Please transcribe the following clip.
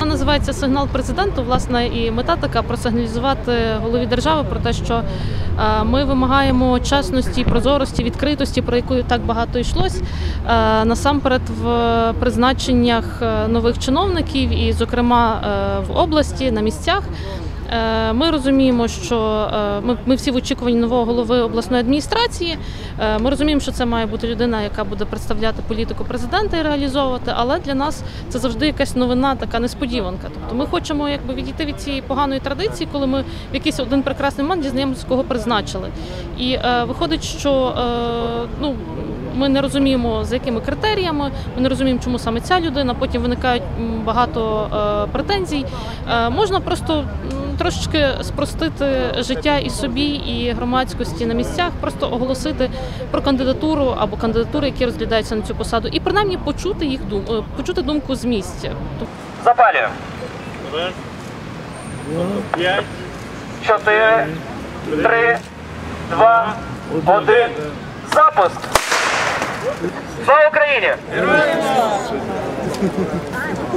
Вона називається сигнал президенту. Власне, і мета така просигналізувати голові держави про те, що е, ми вимагаємо чесності, прозорості, відкритості, про яку так багато йшлось. е, Насамперед в призначеннях е, нових чиновників, і, зокрема, в області на місцях. Е, Ми розуміємо, що е, ми, всі в очікуванні нового голови обласної адміністрації. Е, Ми розуміємо, що це має бути людина, яка буде представляти політику президента і реалізовувати. Але для нас це завжди якась новина, така несподіванка. Тобто ми хочемо якби відійти від цієї поганої традиції, коли ми в якийсь один прекрасний момент дізнаємося, кого призначили. І виходить, що ну. Ми не розуміємо за якими критеріями, ми не розуміємо, чому саме ця людина. Потім виникають багато претензій. Можна просто трошечки спростити життя і собі, і громадськості на місцях, просто оголосити про кандидатуру або кандидатури, які розглядаються на цю посаду, і принаймні почути їх дум, е, почути думку з місця. Запалюємо. П'ять, Чотири, три, два, один. Запуск! Слава Україні!